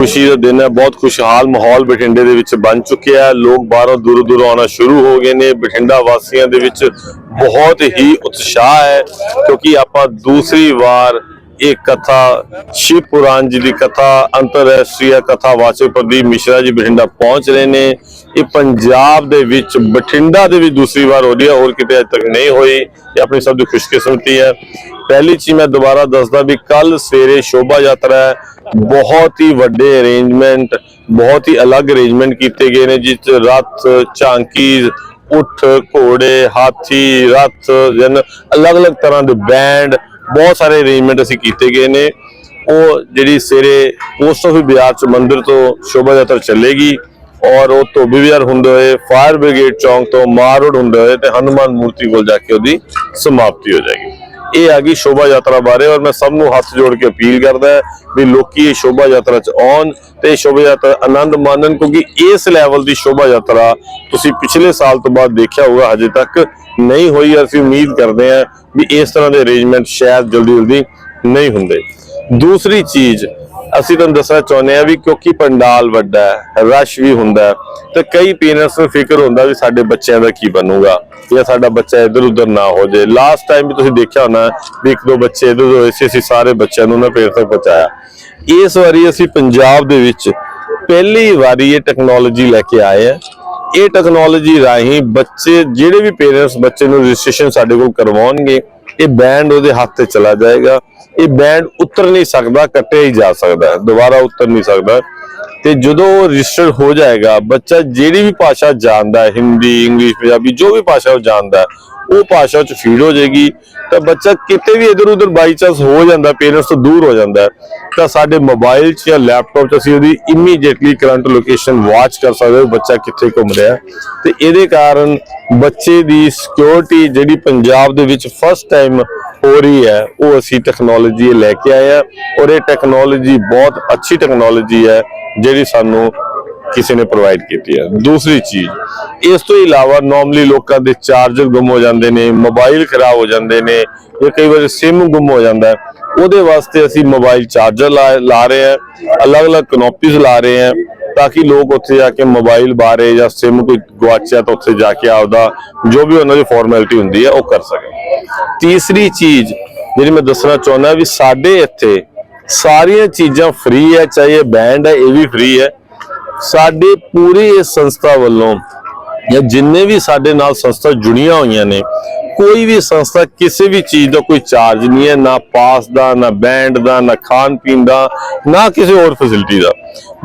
ਖੁਸ਼ੀ ਦਾ ਦਿਨ ਹੈ, ਬਹੁਤ ਖੁਸ਼ਹਾਲ ਮਾਹੌਲ ਬਠਿੰਡੇ ਦੇ ਵਿੱਚ ਬਣ ਚੁੱਕਿਆ ਹੈ। ਲੋਕ ਬਾਹਰੋਂ ਦੂਰੋਂ ਦੂਰੋਂ ਆਉਣਾ ਸ਼ੁਰੂ ਹੋ ਗਏ ਨੇ। ਬਠਿੰਡਾ ਵਾਸੀਆਂ ਦੇ ਵਿੱਚ ਬਹੁਤ ਹੀ ਉਤਸ਼ਾਹ ਹੈ, ਕਿਉਂਕਿ ਆਪਾਂ ਦੂਸਰੀ ਵਾਰ ਇਹ ਕਥਾ, ਸ਼ਿਵ ਪੁਰਾਣ ਜੀ ਦੀ ਕਥਾ, ਅੰਤਰਰਾਸ਼ਟਰੀ ਕਥਾ ਵਾਚਕ ਪ੍ਰਦੀਪ ਮਿਸ਼ਰਾ ਜੀ ਬਠਿੰਡਾ ਪਹੁੰਚ ਰਹੇ ਨੇ। ਇਹ ਪੰਜਾਬ ਦੇ ਵਿੱਚ, ਬਠਿੰਡਾ ਦੇ ਵਿੱਚ ਦੂਸਰੀ ਵਾਰ ਹੋ ਰਹੀ ਹੈ। ਹੋਰ ਕਿਤੇ ਅਜੇ ਤੱਕ ਨਹੀਂ ਹੋਈ। ਇਹ ਆਪਣੀ ਸਭ ਦੀ ਖੁਸ਼ਕਿਸਮਤੀ ਹੈ। ਪਹਿਲੀ ਚੀਜ਼ ਮੈਂ ਦੁਬਾਰਾ ਦੱਸਦਾ ਵੀ ਕੱਲ ਸਵੇਰੇ ਸ਼ੋਭਾ ਯਾਤਰਾ ਹੈ। ਬਹੁਤ ਹੀ ਵੱਡੇ ਅਰੇਂਜਮੈਂਟ ਬਹੁਤ ਹੀ ਅਲੱਗ ਅਰੇਂਜਮੈਂਟ ਕੀਤੇ ਗਏ ਨੇ, ਜਿਸ 'ਚ ਰੱਥ ਝਾਂਕੀ ਉਠ, ਘੋੜੇ, ਹਾਥੀ, ਰੱਥ, ਜਨ ਅਲੱਗ-ਅਲੱਗ ਤਰ੍ਹਾਂ ਦੇ ਬੈਂਡ ਬਹੁਤ ਸਾਰੇ ਅਰੇਂਜਮੈਂਟ ਅਸੀਂ ਕੀਤੇ ਗਏ ਨੇ। ਉਹ ਜਿਹੜੀ ਸਵੇਰੇ ਪੋਸਟ ਆਫਿਸ ਬਾਜ਼ਾਰ ਚ ਮੰਦਿਰ ਤੋਂ ਸ਼ੋਭਾ ਯਾਤਰਾ ਚੱਲੇਗੀ ਔਰ ਉਹ ਧੋਬੀ ਬਾਜ਼ਾਰ ਹੁੰਦੇ ਹੋਏ ਫਾਇਰ ਬ੍ਰਿਗੇਡ ਚੌਂਕ ਤੋਂ ਮਾਰ ਰੋਡ ਹੁੰਦੇ ਹੋਏ ਤੇ ਹਨੂਮਾਨ ਮੂਰਤੀ ਕੋਲ ਜਾ ਕੇ ਉਹਦੀ ਸਮਾਪਤੀ ਹੋ ਜਾਏਗੀ। ਇਹ ਆ ਗਈ ਸ਼ੋਭਾ ਯਾਤਰਾ ਬਾਰੇ ਔਰ ਮੈਂ ਸਭ ਨੂੰ ਹੱਥ ਜੋੜ ਕੇ ਅਪੀਲ ਕਰਦਾ ਵੀ ਲੋਕੀ ਇਹ ਸ਼ੋਭਾ ਯਾਤਰਾ 'ਚ ਆਉਣ ਤੇ ਇਹ ਸ਼ੋਭਾ ਯਾਤਰਾ ਆਨੰਦ ਮਾਣਨ ਕਿਉਂਕਿ ਇਸ ਲੈਵਲ ਦੀ ਸ਼ੋਭਾ ਯਾਤਰਾ ਤੁਸੀਂ ਪਿਛਲੇ ਸਾਲ ਤੋਂ ਬਾਅਦ ਦੇਖਿਆ ਹੋਊਗਾ, ਹਜੇ ਤੱਕ ਨਹੀਂ ਹੋਈ ਅਸੀਂ ਉਮੀਦ ਕਰਦੇ ਹਾਂ ਵੀ ਇਸ ਤਰ੍ਹਾਂ ਦੇ ਅਰੇਂਜਮੈਂਟ ਸ਼ਾਇਦ ਜਲਦੀ ਜਲਦੀ ਨਹੀਂ ਹੁੰਦੇ। ਦੂਸਰੀ ਚੀਜ਼ ਅਸੀਂ ਤੁਹਾਨੂੰ ਦੱਸਣਾ ਚਾਹੁੰਦੇ ਆ ਵੀ ਕਿਉਂਕਿ ਪੰਡਾਲ ਵੱਡਾ ਹੈ, ਰਸ਼ ਵੀ ਹੁੰਦਾ ਹੈ, ਤੇ ਕਈ ਪੇਰੈਂਟਸ ਨੂੰ ਫਿਕਰ ਹੁੰਦਾ ਵੀ ਸਾਡੇ ਬੱਚਿਆਂ ਦਾ ਕੀ ਬਣੂਗਾ ਜਾਂ ਸਾਡਾ ਬੱਚਾ ਇੱਧਰ ਉੱਧਰ ਨਾ ਹੋ ਜਾਏ। ਲਾਸਟ ਟਾਈਮ ਵੀ ਤੁਸੀਂ ਦੇਖਿਆ ਹੋਣਾ ਵੀ ਇੱਕ ਦੋ ਬੱਚੇ ਇੱਧਰ ਉੱਧਰ ਹੋਏ ਸੀ, ਅਸੀਂ ਸਾਰੇ ਬੱਚਿਆਂ ਨੂੰ ਨਾ ਪੇੜ ਤੱਕ ਪਹੁੰਚਾਇਆ। ਇਸ ਵਾਰੀ ਅਸੀਂ ਪੰਜਾਬ ਦੇ ਵਿੱਚ ਪਹਿਲੀ ਵਾਰੀ ਇਹ ਟੈਕਨੋਲੋਜੀ ਲੈ ਕੇ ਆਏ ਆ ਇਹ ਟੈਕਨੋਲੋਜੀ ਰਾਹੀਂ ਬੱਚੇ, ਜਿਹੜੇ ਵੀ ਪੇਰੈਂਟਸ ਬੱਚੇ ਨੂੰ ਰਜਿਸਟ੍ਰੇਸ਼ਨ ਸਾਡੇ ਕੋਲ ਕਰਵਾਉਣਗੇ ਇਹ ਬੈਂਡ ਉਹਦੇ ਹੱਥ ਤੇ ਚਲਾ ਜਾਏਗਾ। ਇਹ ਬੈਂਡ ਉਤਰ ਨਹੀਂ ਸਕਦਾ, ਕੱਟਿਆ ਹੀ ਜਾ ਸਕਦਾ ਦੁਬਾਰਾ ਉਤਰ ਨਹੀਂ ਸਕਦਾ। ਤੇ ਜਦੋਂ ਰਜਿਸਟਰਡ ਹੋ ਜਾਏਗਾ, ਬੱਚਾ ਜਿਹੜੀ ਵੀ ਭਾਸ਼ਾ ਜਾਣਦਾ ਹਿੰਦੀ ਇੰਗਲਿਸ਼ ਪੰਜਾਬੀ, ਜੋ ਵੀ ਭਾਸ਼ਾ ਉਹ ਜਾਣਦਾ ਉਹ ਭਾਸ਼ਾ ਚ ਫੀਡ ਹੋ ਜਾਏਗੀ, ਤਾਂ ਬੱਚਾ ਕਿਤੇ ਵੀ ਇਧਰ ਉਧਰ ਬਾਈ ਚਾਂਸ ਹੋ ਜਾਂਦਾ ਪੇਰੈਂਟਸ ਤੋਂ ਦੂਰ ਹੋ ਜਾਂਦਾ ਤਾਂ ਸਾਡੇ ਮੋਬਾਈਲ 'ਚ ਜਾਂ ਲੈਪਟਾਪ 'ਚ ਅਸੀਂ ਉਹਦੀ ਇਮੀਡੀਏਟਲੀ ਕਰੰਟ ਲੋਕੇਸ਼ਨ ਵਾਚ ਕਰ ਸਕਦੇ ਬੱਚਾ ਕਿੱਥੇ ਘੁੰਮ ਰਿਹਾ ਹੈ। ਤੇ ਇਹਦੇ ਕਾਰਨ ਬੱਚੇ ਦੀ ਸਿਕਿਉਰਿਟੀ ਜਿਹੜੀ ਪੰਜਾਬ ਦੇ ਵਿੱਚ ਫਸਟ ਟਾਈਮ ਹੋ ਰਹੀ ਹੈ, ਉਹ ਅਸੀਂ ਟੈਕਨੋਲੋਜੀ ਲੈ ਕੇ ਆਏ ਆ ਔਰ ਇਹ ਟੈਕਨੋਲੋਜੀ ਬਹੁਤ ਅੱਛੀ ਟੈਕਨੋਲੋਜੀ ਹੈ, ਜਿਹੜੀ ਸਾਨੂੰ ਕਿਸੇ ਨੇ ਪ੍ਰੋਵਾਈਡ ਕੀਤੀ ਹੈ। ਦੂਸਰੀ ਚੀਜ਼, ਇਸ ਤੋਂ ਇਲਾਵਾ ਨਾਰਮਲੀ ਲੋਕਾਂ ਦੇ ਚਾਰਜਰ ਗੁੰਮ ਹੋ ਜਾਂਦੇ ਨੇ ਮੋਬਾਈਲ ਖਰਾਬ ਹੋ ਜਾਂਦੇ ਨੇ ਜਾਂ ਕਈ ਵਾਰ ਸਿਮ ਗੁੰਮ ਹੋ ਜਾਂਦਾ ਉਹਦੇ ਵਾਸਤੇ ਅਸੀਂ ਮੋਬਾਈਲ ਚਾਰਜਰ ਲਾ ਲਾ ਰਹੇ ਹਾਂ, ਅਲੱਗ-ਅਲੱਗ ਕਨੋਪੀਜ਼ ਲਾ ਰਹੇ ਹਾਂ ਤਾਂ ਕਿ ਲੋਕ ਉੱਥੇ ਜਾ ਕੇ ਮੋਬਾਈਲ ਬਾਰੇ ਜਾਂ ਸਿਮ ਕੋਈ ਗਵਾਚਿਆ ਤਾਂ ਉੱਥੇ ਜਾ ਕੇ ਆਪਦਾ ਜੋ ਵੀ ਉਹਨਾਂ ਦੀ ਫਾਰਮੈਲਿਟੀ ਹੁੰਦੀ ਹੈ ਉਹ ਕਰ ਸਕਣ ਤੀਸਰੀ ਚੀਜ਼, ਜਿਹੜੀ ਮੈਂ ਦੱਸਣਾ ਚਾਹੁੰਦਾ ਵੀ ਸਾਡੇ ਇੱਥੇ ਸਾਰੀਆਂ ਚੀਜ਼ਾਂ ਫ੍ਰੀ ਹੈ, ਚਾਹੇ ਬੈਂਡ ਹੈ, ਇਹ ਵੀ ਫ੍ਰੀ ਹੈ। ਸਾਡੇ ਪੂਰੀ ਇਸ ਸੰਸਥਾ ਵੱਲੋਂ ਜਾਂ ਜਿੰਨੇ ਵੀ ਸਾਡੇ ਨਾਲ ਸੰਸਥਾ ਜੁੜੀਆਂ ਹੋਈਆਂ ਨੇ, ਕੋਈ ਵੀ ਸੰਸਥਾ ਕਿਸੇ ਵੀ ਚੀਜ਼ ਦਾ ਕੋਈ ਚਾਰਜ ਨਹੀਂ ਹੈ, ਨਾ ਪਾਸ ਦਾ, ਨਾ ਬੈਂਡ ਦਾ, ਨਾ ਖਾਣ ਪੀਣ ਦਾ, ਨਾ ਕਿਸੇ ਹੋਰ ਫੈਸਿਲਿਟੀ ਦਾ।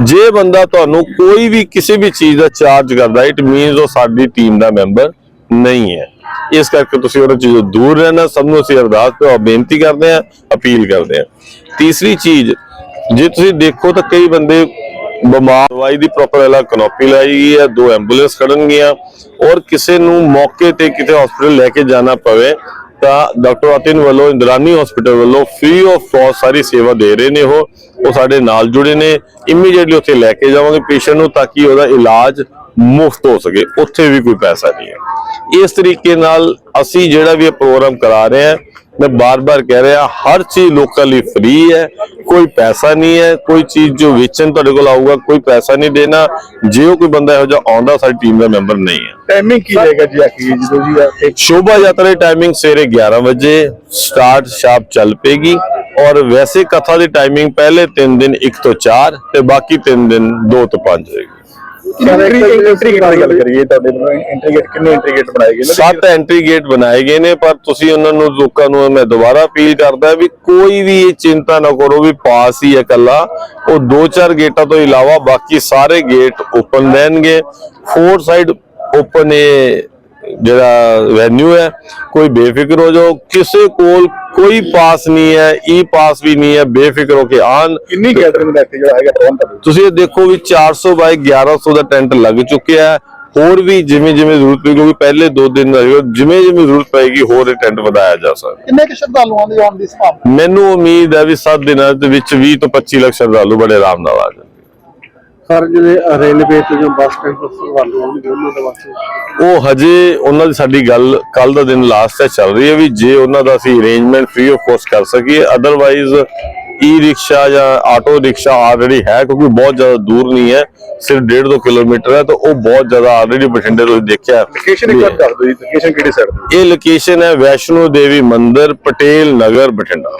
ਜੇ ਬੰਦਾ ਤੁਹਾਨੂੰ ਕੋਈ ਵੀ ਕਿਸੇ ਵੀ ਚੀਜ਼ ਦਾ ਚਾਰਜ ਕਰਦਾ ਇਟ ਮੀਨਸ ਉਹ ਸਾਡੀ ਟੀਮ ਦਾ ਮੈਂਬਰ ਨਹੀਂ ਹੈ। ਇਸ ਕਰਕੇ ਤੁਸੀਂ ਉਹਨਾਂ ਚੀਜ਼ੋਂ ਦੂਰ ਰਹਿਣਾ, ਸਭ ਨੂੰ ਅਸੀਂ ਅਰਦਾਸ ਤੇ ਬੇਨਤੀ ਕਰਦੇ ਹਾਂ, ਅਪੀਲ ਕਰਦੇ ਹਾਂ। ਤੀਸਰੀ ਚੀਜ਼, ਜੇ ਤੁਸੀਂ ਦੇਖੋ ਤਾਂ ਕਈ ਬੰਦੇ ਬਿਮਾਰ ਦਵਾਈ ਦੀ ਪ੍ਰੋਪਰ ਅਲੱਗ ਕਨੋਪੀ ਲਾਈ ਗਈ ਹੈ, ਦੋ ਐਂਬੂਲੈਂਸ ਖੜਨਗੀਆਂ। ਔਰ ਕਿਸੇ ਨੂੰ ਮੌਕੇ ਤੇ ਕਿਤੇ ਹਸਪੀਟਲ ਲੈ ਕੇ ਜਾਣਾ ਪਵੇ, ਤਾਂ ਡਾਕਟਰ ਅਤਿਨ ਵੱਲੋਂ ਇੰਦਰਾਨੀ ਹਸਪੀਟਲ ਵੱਲੋਂ ਫ੍ਰੀ ਆਫ ਕਾਸਟ ਸਾਰੀ ਸੇਵਾ ਦੇ ਰਹੇ ਨੇ ਉਹ। ਉਹ ਸਾਡੇ ਨਾਲ ਜੁੜੇ ਨੇ। ਇਮੀਡੀਏਟਲੀ ਉੱਥੇ ਲੈ ਕੇ ਜਾਵਾਂਗੇ ਪੇਸ਼ੈਂਟ ਨੂੰ ਤਾਂ ਕਿ ਉਹਦਾ ਇਲਾਜ ਮੁਫਤ ਹੋ ਸਕੇ। ਉੱਥੇ ਵੀ ਕੋਈ ਪੈਸਾ ਨਹੀਂ ਹੈ। ਇਸ ਤਰੀਕੇ ਨਾਲ ਅਸੀਂ ਜਿਹੜਾ ਵੀ ਇਹ ਪ੍ਰੋਗਰਾਮ ਕਰਾ ਰਹੇ ਹਾਂ ਮੈਂ ਬਾਰ-ਬਾਰ ਕਹਿ ਰਿਹਾ ਹਰ ਚੀਜ਼ ਲੋਕਾਂ ਲਈ ਫ੍ਰੀ ਹੈ ਕੋਈ ਪੈਸਾ ਨਹੀਂ ਹੈ ਕੋਈ ਚੀਜ਼ ਜੋ ਵੇਚਣ ਤੁਹਾਡੇ ਕੋਲ ਆਊਗਾ ਕੋਈ ਪੈਸਾ ਨਹੀਂ ਦੇਣਾ ਜੇ ਉਹ ਕੋਈ ਬੰਦਾ ਇਹੋ ਜਿਹਾ ਆਉਂਦਾ ਸਾਡੀ ਟੀਮ ਦਾ ਮੈਂਬਰ ਨਹੀਂ ਹੈ। ਟਾਈਮਿੰਗ ਕੀ ਰਹੇਗਾ ਜੀ ਆਖੀ ਜਦੋਂ ਜੀ ਸ਼ੋਭਾ ਯਾਤਰਾ ਦੀ ਟਾਈਮਿੰਗ ਸਵੇਰੇ 11 ਵਜੇ ਸਟਾਰਟ ਸ਼ਾਪ ਚੱਲ ਪੇਗੀ ਔਰ ਵੈਸੇ ਕਥਾ ਦੀ ਟਾਈਮਿੰਗ ਪਹਿਲੇ 3 ਦਿਨ 1 ਤੋਂ 4 ਤੇ ਬਾਕੀ 3 ਦਿਨ 2 ਤੋਂ 5 ਹੋਏਗੀ। ਐਂਟਰੀ ਦੀ ਗੱਲ ਕਰੀਏ ਤੁਹਾਡੇ ਵੱਲੋਂ ਕਿੰਨੇ ਬਣਾਏ ਗਏ ਨੇ? ਸੱਤ ਐਂਟਰੀ ਗੇਟ ਬਣਾਏ ਗਏ ਨੇ ਪਰ ਤੁਸੀਂ ਉਹਨਾਂ ਨੂੰ ਲੋਕਾਂ ਨੂੰ ਮੈਂ ਦੁਬਾਰਾ ਅਪੀਲ ਕਰਦਾ ਵੀ ਕੋਈ ਵੀ ਇਹ ਚਿੰਤਾ ਨਾ ਕਰੋ ਵੀ ਪਾਸ ਹੀ ਹੈ ਇਕੱਲਾ। ਉਹ ਦੋ ਚਾਰ ਗੇਟਾਂ ਤੋਂ ਇਲਾਵਾ ਬਾਕੀ ਸਾਰੇ ਗੇਟ ਓਪਨ ਰਹਿਣਗੇ। ਫੋਰ ਸਾਈਡ ਓਪਨ ਇਹ ਜਿਹੜਾ ਵੈਨਿਊ ਹੈ ਕੋਈ ਬੇਫਿਕਰ ਹੋ ਜਾਓ ਕਿਸੇ ਕੋਲ ਕੋਈ ਪਾਸ ਨਹੀਂ ਹੈ ਈ ਪਾਸ ਵੀ ਨਹੀਂ ਹੈ ਬੇਫਿਕਰ ਹੋ ਕੇ ਆਣ ਕਿੰਨੀ ਗੈਦਰਿੰਗ ਦਾ ਇੱਥੇ ਜਿਹੜਾ ਹੈਗਾ ਕੌਣ ਤੁਸੀਂ ਇਹ ਦੇਖੋ ਵੀ 400 ਬਾਈ 1100 ਦਾ ਟੈਂਟ ਲੱਗ ਚੁੱਕਿਆ ਹੈ। ਹੋਰ ਵੀ ਜਿਵੇਂ ਜਿਵੇਂ ਜ਼ਰੂਰਤ ਪਈ ਕਿਉਂਕਿ ਪਹਿਲੇ ਦੋ ਦਿਨ ਦਾ ਜਿਵੇਂ ਜਿਵੇਂ ਜ਼ਰੂਰਤ ਪਏਗੀ ਹੋਰ ਇਹ ਟੈਂਟ ਵਧਾਇਆ ਜਾ ਸਕਦਾ। ਕਿੰਨੇ ਕਿ ਸ਼ਰਧਾਲੂਆਂ ਦੀ ਆਉਣ ਦੀ ਸੰਭਾਵਨਾ? ਮੈਨੂੰ ਉਮੀਦ ਹੈ ਵੀ 7 ਦਿਨਾਂ ਦੇ ਵਿੱਚ 20 ਤੋਂ 25 ਲੱਖ ਸ਼ਰਧਾਲੂ ਬੜੇ ਆਰਾਮ ਨਾਲ ਆ ਜਾਣਗੇ। ਸਰ ਜਿਹੜੇ ਰੇਲਵੇ ਤੇ ਜੋ ਬੱਸ ਸਟੈਂਡ ਤੋਂ ਸ਼ਰਧਾਲੂ ਆਉਣਗੇ ਉਹਨਾਂ ਦੇ ਵਾਸਤੇ ਉਹ ਹਜੇ ਉਹਨਾਂ ਦੀ ਸਾਡੀ ਗੱਲ ਕੱਲ ਦਾ ਦਿਨ ਲਾਸਟ ਹੈ ਚੱਲ ਰਹੀ ਹੈ ਵੀ ਜੇ ਉਹਨਾਂ ਦਾ ਅਸੀਂ ਅਰੇਂਜਮੈਂਟ ਫ੍ਰੀ ਆਫ ਕੋਸਟ ਕਰ ਸਕੀਏ ਅਦਰਵਾਈਜ਼ ਈ ਰਿਕਸ਼ਾ ਜਾਂ ਆਟੋ ਰਿਕਸ਼ਾ ਆਲਰੇਡੀ ਹੈ ਕਿਉਂਕਿ ਬਹੁਤ ਜ਼ਿਆਦਾ ਦੂਰ ਨਹੀਂ ਹੈ ਸਿਰਫ 1.5 ਕਿਲੋਮੀਟਰ ਹੈ ਤਾਂ ਉਹ ਬਹੁਤ ਜ਼ਿਆਦਾ ਆਲਰੇਡੀ ਬਠਿੰਡੇ ਤੋਂ ਦੇਖਿਆ। ਲੋਕੇਸ਼ਨ ਇੱਕ ਵਾਰ ਦੱਸ ਦਿਓ ਜੀ ਲੋਕੇਸ਼ਨ ਕਿਹੜੀ ਸਾਈਡ ਇਹ ਲੋਕੇਸ਼ਨ ਹੈ ਵੈਸ਼ਨੋ ਦੇਵੀ ਮੰਦਿਰ ਪਟੇਲ ਨਗਰ ਬਠਿੰਡਾ।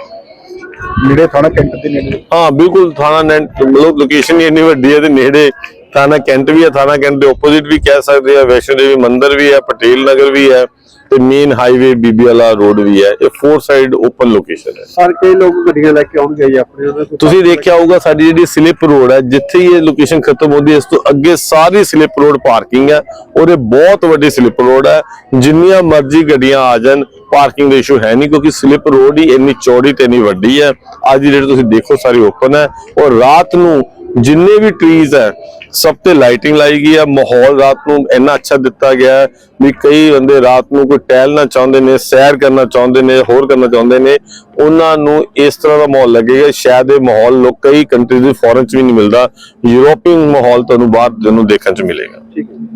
ਨੇੜੇ ਥਾਣਾ ਕੈਂਟ ਦੇ ਨੇੜੇ? ਹਾਂ ਬਿਲਕੁਲ ਥਾਣਾ ਮਤਲਬ ਲੋਕੇਸ਼ਨ ਹੀ ਇੰਨੀ ਵੱਡੀ ਹੈ ਤੇ ਨੇੜੇ ਥਾਣਾ ਕੈਂਟ ਵੀ ਹੈ ਥਾਣਾ ਕੈਂਟ ਦੇ ਆਪੋਜ਼ਿਟ ਵੀ ਕਹਿ ਸਕਦੇ ਆ ਵੈਸ਼ਨੋ ਦੇਵੀ ਮੰਦਿਰ ਵੀ ਹੈ ਪਟੇਲ ਨਗਰ ਵੀ ਹੈ ਤੇ ਮੇਨ ਹਾਈਵੇ ਬੀਬੀ ਵਾਲਾ ਰੋਡ ਵੀ ਹੈ। ਇਹ ਫੋਰ ਸਾਈਡ ਓਪਨ ਲੋਕੇਸ਼ਨ ਹੈ। ਸਰ ਕਈ ਲੋਕ ਗੱਡੀਆਂ ਲੈ ਕੇ ਆਉਣਗੇ ਜੀ ਆਪਣੇ ਤੁਸੀਂ ਦੇਖਿਆ ਹੋਊਗਾ ਸਾਡੀ ਜਿਹੜੀ ਸਲਿੱਪ ਰੋਡ ਹੈ ਜਿੱਥੇ ਇਹ ਲੋਕੇਸ਼ਨ ਖਤਮ ਹੁੰਦੀ ਹੈ ਇਸ ਤੋਂ ਅੱਗੇ ਸਾਰੀ ਸਲਿੱਪ ਰੋਡ ਪਾਰਕਿੰਗ ਹੈ। ਔਰ ਇਹ ਬਹੁਤ ਵੱਡੀ ਸਲਿੱਪ ਰੋਡ ਹੈ। ਜਿੰਨੀਆਂ ਮਰਜ਼ੀ ਗੱਡੀਆਂ ਆ ਜਾਣ ਪਾਰਕਿੰਗ ਦਾ ਇਸ਼ੂ ਹੈ ਨਹੀਂ ਕਿਉਂਕਿ ਸਲਿਪ ਰੋਡ ਹੀ ਇੰਨੀ ਚੌੜੀ ਤੇ ਇੰਨੀ ਵੱਡੀ ਹੈ। ਅੱਜ ਦੀ ਡੇਟ ਤੁਸੀਂ ਦੇਖੋ ਸਾਰੀ ਓਪਨ ਹੈ ਔਰ ਰਾਤ ਨੂੰ ਜਿੰਨੇ ਵੀ ਟਰੀਜ਼ ਹੈ, ਸਭ ਤੇ ਲਾਈਟਿੰਗ ਲਾਈ ਗਈ ਹੈ। ਮਾਹੌਲ ਰਾਤ ਨੂੰ ਇੰਨਾ ਅੱਛਾ ਦਿੱਤਾ ਗਿਆ ਹੈ ਵੀ ਕਈ ਬੰਦੇ ਰਾਤ ਨੂੰ ਕੋਈ ਟਹਿਲਣਾ ਚਾਹੁੰਦੇ ਨੇ, ਸੈਰ ਕਰਨਾ ਚਾਹੁੰਦੇ ਨੇ, ਹੋਰ ਕਰਨਾ ਚਾਹੁੰਦੇ ਨੇ। ਉਹਨਾਂ ਨੂੰ ਇਸ ਤਰ੍ਹਾਂ ਦਾ ਮਾਹੌਲ ਲੱਗੇਗਾ, ਸ਼ਾਇਦ ਇਹ ਮਾਹੌਲ ਲੋਕ ਕਈ ਕੰਟਰੀਜ਼ ਦੇ ਫੋਰਨ ਚ ਵੀ ਨਹੀਂ ਮਿਲਦਾ। ਯੂਰੋਪੀਅਨ ਮਾਹੌਲ ਤੁਹਾਨੂੰ ਬਾਹਰ ਤੁਹਾਨੂੰ ਦੇਖਣ ਚ ਮਿਲੇਗਾ। ਠੀਕ ਹੈ